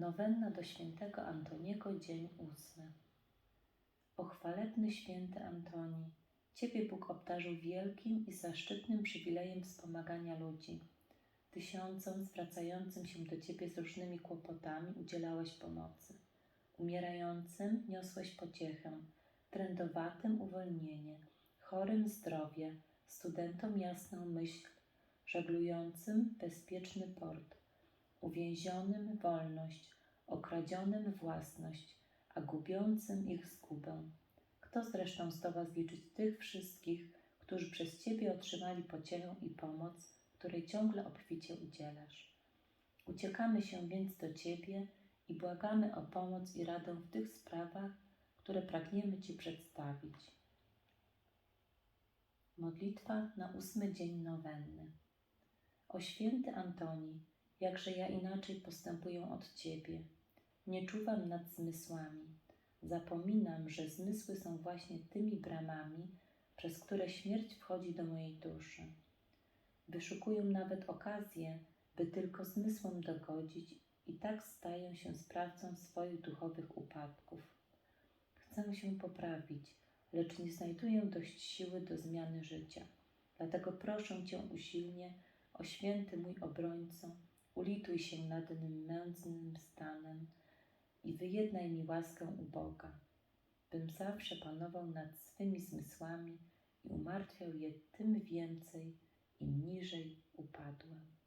Nowenna do świętego Antoniego, dzień ósmy. O święty Antoni, Ciebie Bóg obdarzył wielkim i zaszczytnym przywilejem wspomagania ludzi. Tysiącom zwracającym się do Ciebie z różnymi kłopotami udzielałeś pomocy. Umierającym niosłeś pociechę, trędowatym uwolnienie, chorym zdrowie, studentom jasną myśl, żeglującym bezpieczny port, uwięzionym wolność, okradzionym własność, a gubiącym ich zgubę. Kto zresztą zdoła zliczyć tych wszystkich, którzy przez Ciebie otrzymali pociechę i pomoc, której ciągle obficie udzielasz? Uciekamy się więc do Ciebie i błagamy o pomoc i radę w tych sprawach, które pragniemy Ci przedstawić. Modlitwa na ósmy dzień nowenny. O święty Antoni, jakże ja inaczej postępuję od Ciebie. Nie czuwam nad zmysłami. Zapominam, że zmysły są właśnie tymi bramami, przez które śmierć wchodzi do mojej duszy. Wyszukuję nawet okazję, by tylko zmysłom dogodzić i tak staję się sprawcą swoich duchowych upadków. Chcę się poprawić, lecz nie znajduję dość siły do zmiany życia. Dlatego proszę Cię usilnie, o święty mój obrońco, ulituj się nad mym mętnym stanem i wyjednaj mi łaskę u Boga, bym zawsze panował nad swymi zmysłami i umartwiał je tym więcej, im niżej upadłem.